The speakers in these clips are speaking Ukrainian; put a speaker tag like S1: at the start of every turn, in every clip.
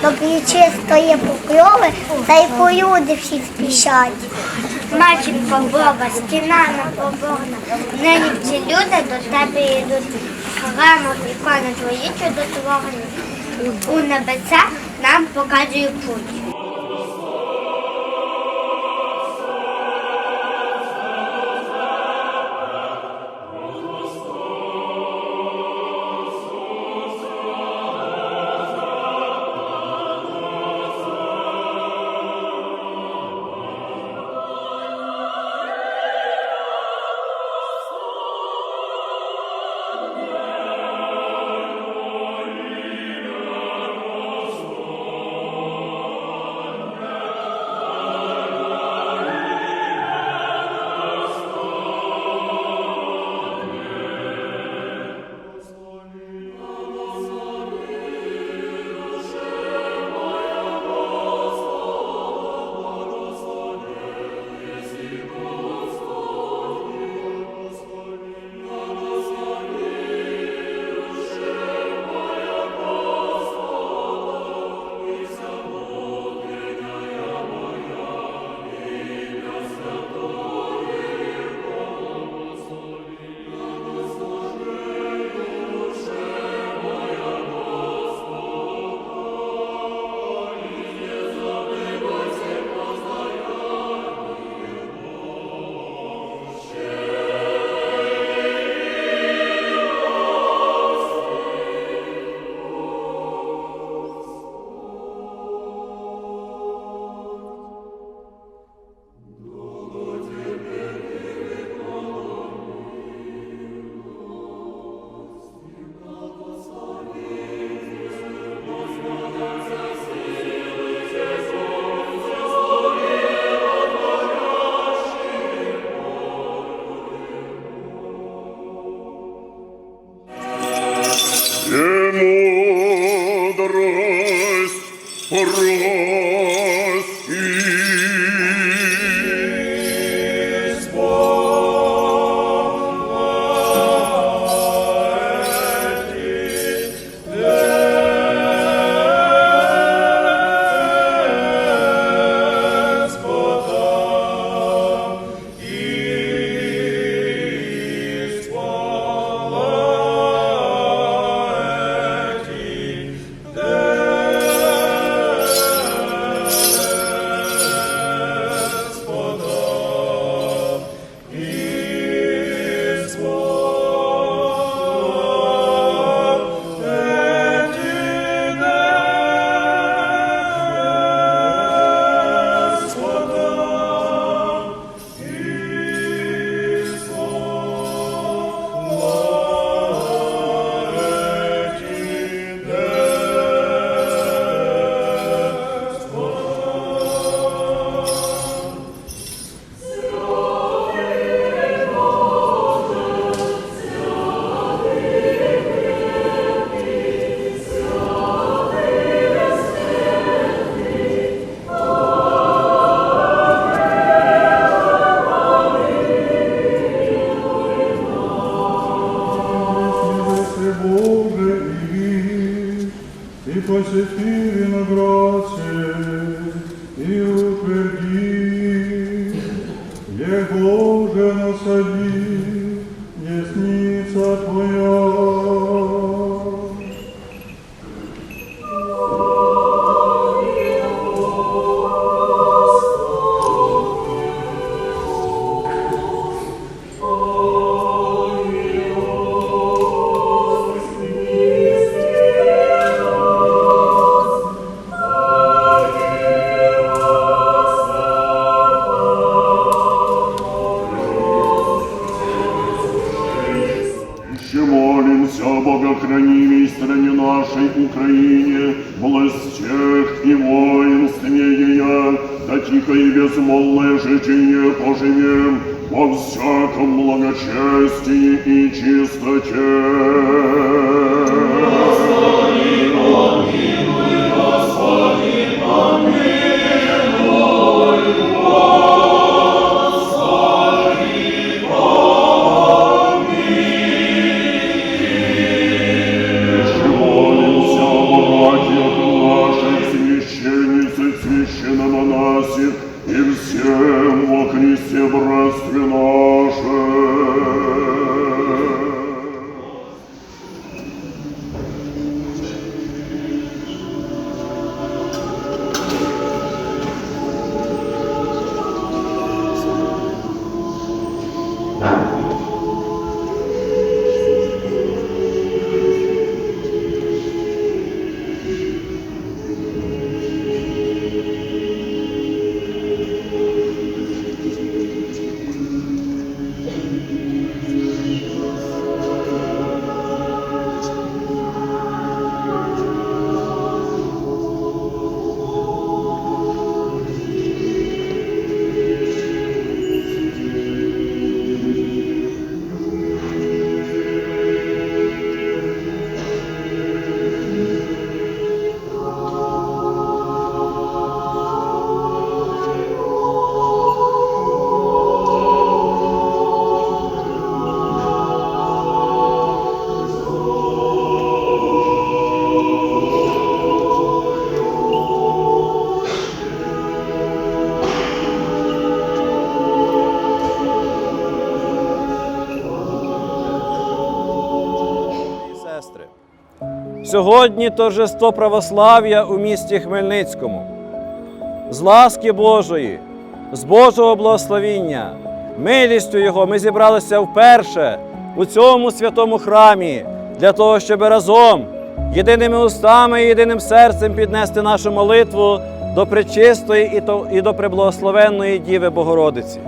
S1: благодать, тобі чистої покрови, та й люди всі спішать. Матінко Бога, стіна напоборна, нині ці люди до тебе йдуть. Храма ікони твої чудотворні, у небеса нам показує путь.
S2: por Боже и, и посети граcie и утверди, Его же насади,
S3: молимся богохранимей стране нашей Украине, властях и воинстве ее, да тихо и безмолвное житие поживем во всяком благочестии и чистоте.
S4: Сьогодні торжество православ'я у місті Хмельницькому. З ласки Божої, з Божого благословіння, милістю Його ми зібралися вперше у цьому святому храмі для того, щоб разом, єдиними устами і єдиним серцем піднести нашу молитву до пречистої і до- преблагословенної Діви Богородиці.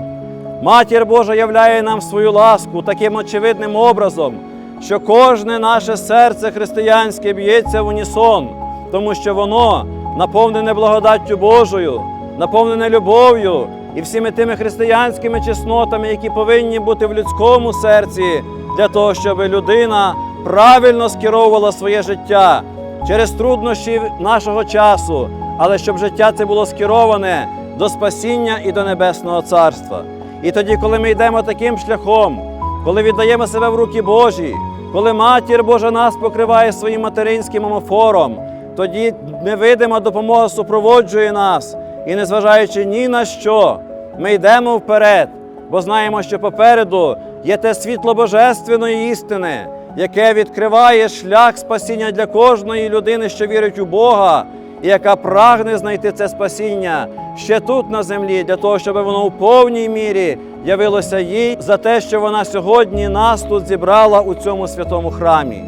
S4: Матір Божа являє нам свою ласку таким очевидним образом, що кожне наше серце християнське б'ється в унісон, тому що воно наповнене благодаттю Божою, наповнене любов'ю і всіми тими християнськими чеснотами, які повинні бути в людському серці, для того, щоб людина правильно скеровувала своє життя через труднощі нашого часу, але щоб життя це було скероване до спасіння і до небесного царства. І тоді, коли ми йдемо таким шляхом, коли віддаємо себе в руки Божі, коли Матір Божа нас покриває своїм материнським омофором, тоді невидима допомога супроводжує нас, і незважаючи ні на що, ми йдемо вперед, бо знаємо, що попереду є те світло божественної істини, яке відкриває шлях спасіння для кожної людини, що вірить у Бога, і яка прагне знайти це спасіння ще тут на землі, для того, щоб воно у повній мірі явилося їй за те, що вона сьогодні нас тут зібрала у цьому святому храмі.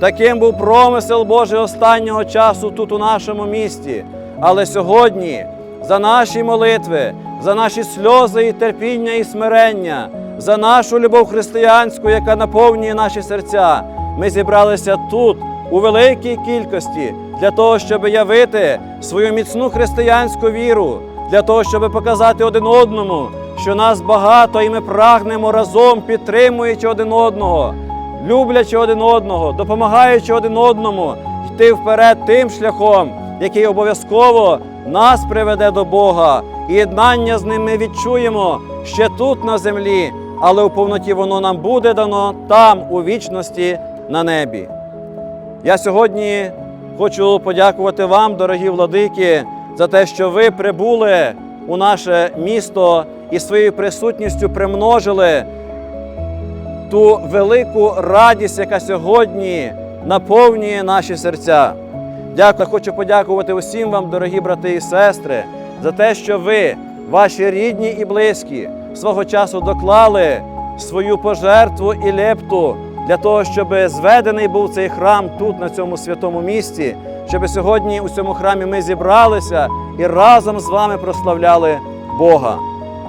S4: Таким був промисел Божий останнього часу тут у нашому місті. Але сьогодні за наші молитви, за наші сльози і терпіння і смирення, за нашу любов християнську, яка наповнює наші серця, ми зібралися тут у великій кількості для того, щоб явити свою міцну християнську віру, для того, щоб показати один одному, що нас багато, і ми прагнемо разом, підтримуючи один одного люблячи один одного, допомагаючи один одному, йти вперед тим шляхом, який обов'язково нас приведе до Бога. І єднання з ним ми відчуємо ще тут на землі, але у повноті воно нам буде дано там, у вічності на небі. Я сьогодні хочу подякувати вам, дорогі владики, за те, що ви прибули у наше місто і своєю присутністю примножили ту велику радість, яка сьогодні наповнює наші серця. Дякую, хочу подякувати усім вам, дорогі брати і сестри, за те, що ви, ваші рідні і близькі, свого часу доклали свою пожертву і лепту для того, щоб зведений був цей храм тут, на цьому святому місці, щоб сьогодні у цьому храмі ми зібралися і разом з вами прославляли Бога.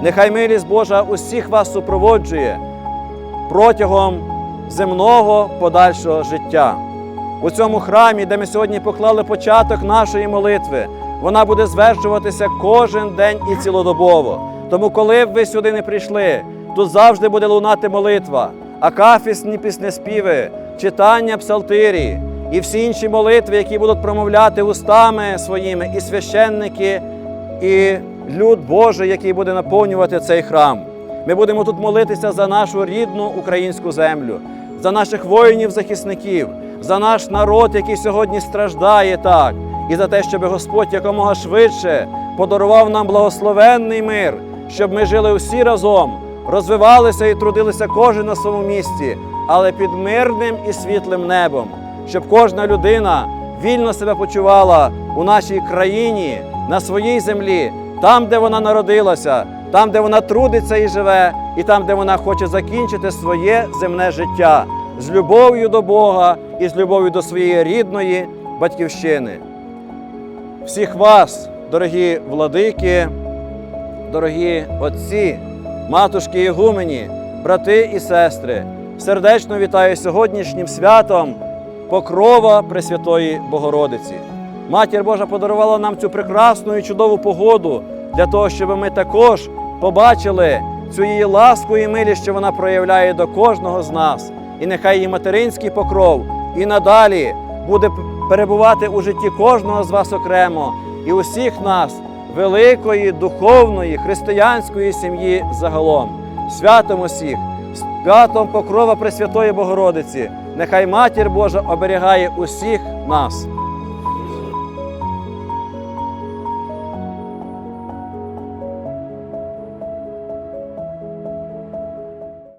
S4: Нехай милість Божа усіх вас супроводжує протягом земного подальшого життя. У цьому храмі, де ми сьогодні поклали початок нашої молитви, вона буде звершуватися кожен день і цілодобово. Тому, коли б ви сюди не прийшли, тут завжди буде лунати молитва, акафісні піснеспіви, читання псалтирі і всі інші молитви, які будуть промовляти устами своїми, і священники, і люд Божий, який буде наповнювати цей храм. Ми будемо тут молитися за нашу рідну українську землю, за наших воїнів-захисників, за наш народ, який сьогодні страждає так, і за те, щоб Господь якомога швидше подарував нам благословенний мир, щоб ми жили усі разом, розвивалися і трудилися кожен на своєму місці, але під мирним і світлим небом, щоб кожна людина вільно себе почувала у нашій країні, на своїй землі, там, де вона народилася, там, де вона трудиться і живе, і там, де вона хоче закінчити своє земне життя з любов'ю до Бога і з любов'ю до своєї рідної батьківщини. Всіх вас, дорогі владики, дорогі отці, матушки Ігумені, брати і сестри, сердечно вітаю сьогоднішнім святом Покрова Пресвятої Богородиці. Матір Божа подарувала нам цю прекрасну і чудову погоду для того, щоб ми також побачили цю її ласку і милість, що вона проявляє до кожного з нас. І нехай її материнський покров і надалі буде перебувати у житті кожного з вас окремо і усіх нас, великої духовної християнської сім'ї загалом. Святом усіх, святом покрова Пресвятої Богородиці. Нехай Матір Божа оберігає усіх нас.